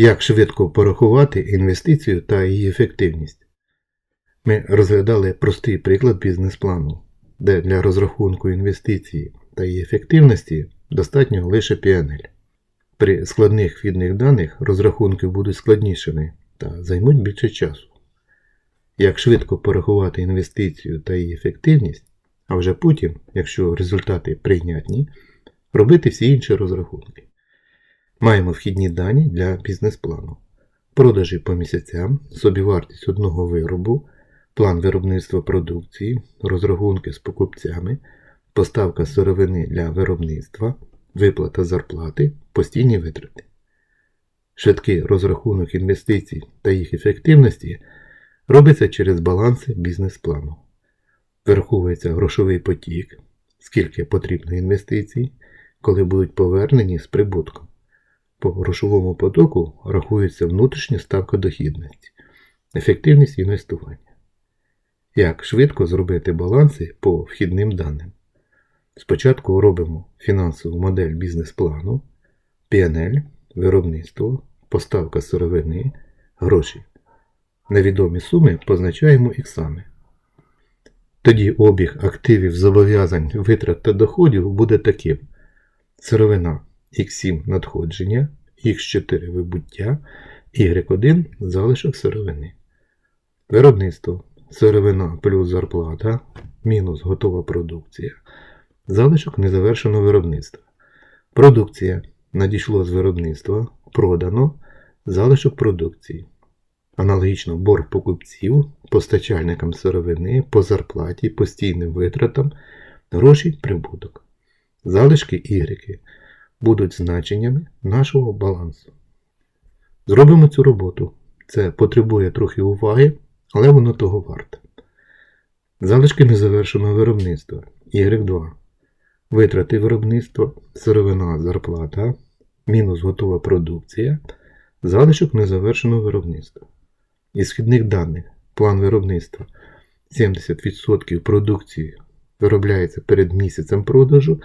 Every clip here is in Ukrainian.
Як швидко порахувати інвестицію та її ефективність? Ми розглядали простий приклад бізнес-плану, де для розрахунку інвестиції та її ефективності достатньо лише PNL. При складних вхідних даних розрахунки будуть складнішими та займуть більше часу. Як швидко порахувати інвестицію та її ефективність, а вже потім, якщо результати прийнятні, робити всі інші розрахунки. Маємо вхідні дані для бізнес-плану. Продажі по місяцям, собівартість одного виробу, план виробництва продукції, розрахунки з покупцями, поставка сировини для виробництва, виплата зарплати, постійні витрати. Швидкий розрахунок інвестицій та їх ефективності робиться через баланси бізнес-плану. Вираховується грошовий потік, скільки потрібно інвестицій, коли будуть повернені з прибутком. По грошовому потоку рахується внутрішня ставка дохідності, ефективність інвестування. Як швидко зробити баланси по вхідним даним? Спочатку робимо фінансову модель бізнес-плану, PNL, виробництво, поставка сировини, гроші. Невідомі суми позначаємо іксами. Тоді обіг активів зобов'язань витрат та доходів буде таким: сировина Х7 надходження, Х4 вибуття, Y1 залишок сировини. Виробництво сировина плюс зарплата мінус готова продукція. Залишок незавершеного виробництва. Продукція надійшло з виробництва, продано, залишок продукції. Аналогічно борг покупців, постачальникам сировини, по зарплаті, постійним витратам, гроші прибуток. Залишки Y будуть значеннями нашого балансу. Зробимо цю роботу. Це потребує трохи уваги, але воно того варте. Залишки незавершеного виробництва Y2. Витрати виробництва, сировина, зарплата, мінус готова продукція, залишок незавершеного виробництва. Із східних даних план виробництва 70% продукції виробляється перед місяцем продажу,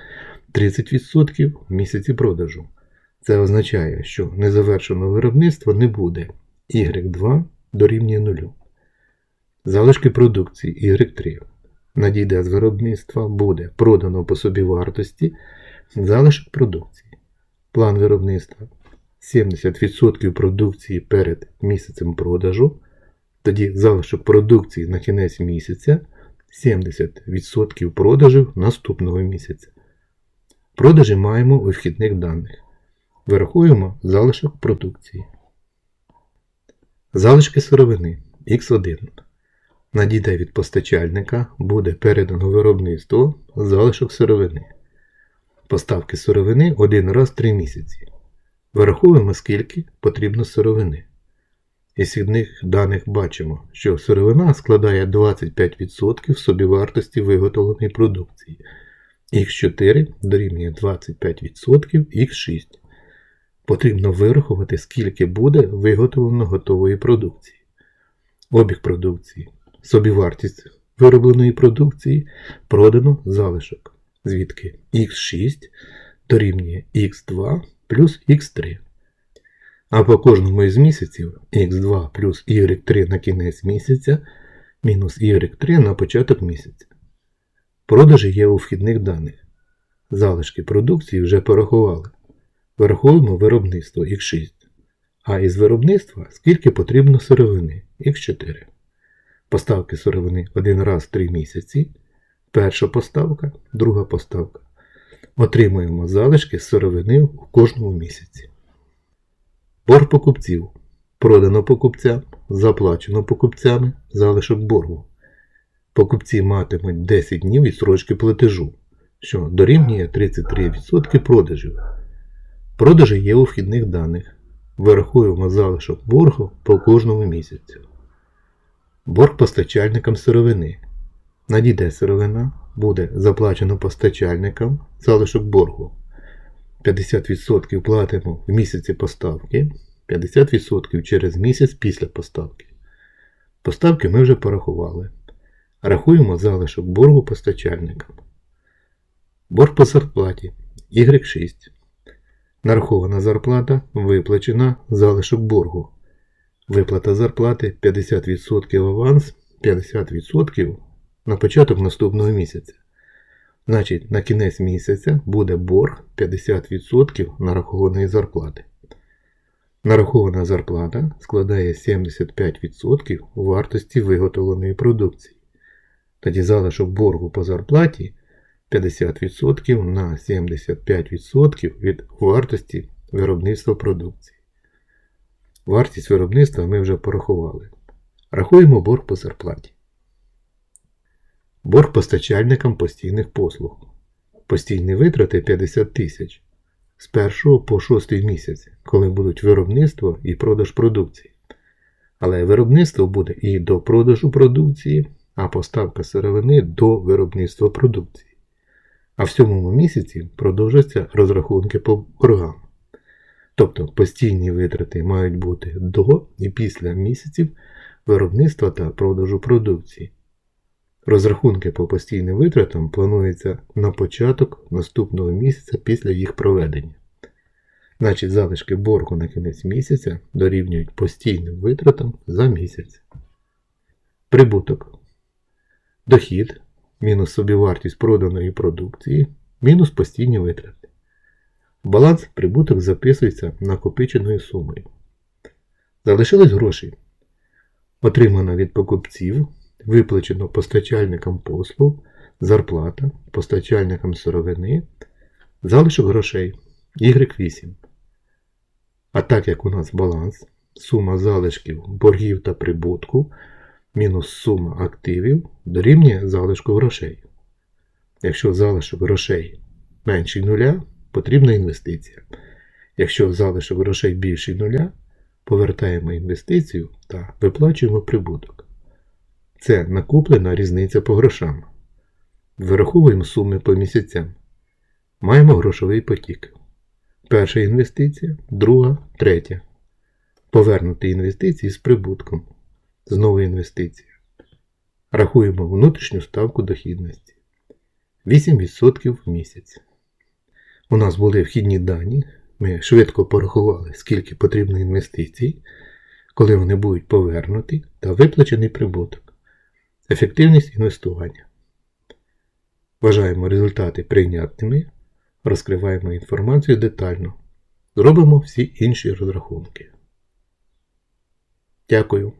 30% в місяці продажу. Це означає, що незавершеного виробництва не буде. Y2 дорівнює 0. Залишки продукції Y3 надійде з виробництва буде продано по собі вартості залишок продукції. План виробництва 70% продукції перед місяцем продажу, тоді залишок продукції на кінець місяця 70% продажів наступного місяця. Продажі маємо у вхідних даних. Вирахуємо залишок продукції. Залишки сировини Х1. Надійде від постачальника, буде передано виробництво залишок сировини. Поставки сировини один раз в 3 місяці. Вираховуємо, скільки потрібно сировини. Із східних даних бачимо, що сировина складає 25% собівартості виготовленої продукції. Х4 дорівнює 25% Х6. Потрібно вирахувати, скільки буде виготовлено готової продукції. Обіг продукції. Собівартість виробленої продукції продано залишок, звідки Х6 дорівнює Х2 плюс Х3. А по кожному із місяців Х2 плюс Y3 на кінець місяця мінус Y3 на початок місяця. Продажі є у вхідних даних. Залишки продукції вже порахували. Враховуємо виробництво Х6. А із виробництва скільки потрібно сировини Х4. Поставки сировини один раз в 3 місяці. Перша поставка, друга поставка. Отримуємо залишки сировини у кожному місяці. Борг покупців. Продано покупцям, заплачено покупцями залишок боргу. Покупці матимуть 10 днів відстрочки платежу, що дорівнює 33% продажів. Продажі є у вхідних даних. Вирахуємо залишок боргу по кожному місяцю. Борг постачальникам сировини. Надійде сировина, буде заплачено постачальникам залишок боргу. 50% платимо в місяці поставки, 50% через місяць після поставки. Поставки ми вже порахували. Рахуємо залишок боргу постачальникам. Борг по зарплаті Y6. Нарахована зарплата виплачена залишок боргу. Виплата зарплати 50% аванс, 50% на початок наступного місяця. Значить, на кінець місяця буде борг 50% нарахованої зарплати. Нарахована зарплата складає 75% вартості виготовленої продукції. Тоді залишок боргу по зарплаті 50% на 75% від вартості виробництва продукції. Вартість виробництва ми вже порахували. Рахуємо борг по зарплаті. Борг постачальникам постійних послуг. Постійні витрати 50 тисяч з 1 по 6 місяць, коли будуть виробництво і продаж продукції. Але виробництво буде і до продажу продукції, а поставка сировини до виробництва продукції. А в сьомому місяці продовжаться розрахунки по боргам. Тобто постійні витрати мають бути до і після місяців виробництва та продажу продукції. Розрахунки по постійним витратам плануються на початок наступного місяця після їх проведення. Значить, залишки боргу на кінець місяця дорівнюють постійним витратам за місяць. Прибуток. Дохід мінус собівартість проданої продукції мінус постійні витрати. Баланс прибуток записується накопиченою сумою. Залишились гроші. Отримано від покупців, виплачено постачальникам послуг, зарплата, постачальникам сировини, залишок грошей Y8. А так як у нас баланс, сума залишків боргів та прибутку мінус сума активів дорівнює залишку грошей. Якщо залишок грошей менший нуля, потрібна інвестиція. Якщо залишок грошей більший нуля, повертаємо інвестицію та виплачуємо прибуток. Це накоплена різниця по грошам. Вираховуємо суми по місяцям. Маємо грошовий потік. Перша інвестиція, друга, третя. Повернути інвестиції з прибутком. Знову інвестиція. Рахуємо внутрішню ставку дохідності. 8% в місяць. У нас були вхідні дані. Ми швидко порахували, скільки потрібно інвестицій, коли вони будуть повернуті, та виплачений прибуток. Ефективність інвестування. Вважаємо результати прийнятними. Розкриваємо інформацію детально. Зробимо всі інші розрахунки. Дякую.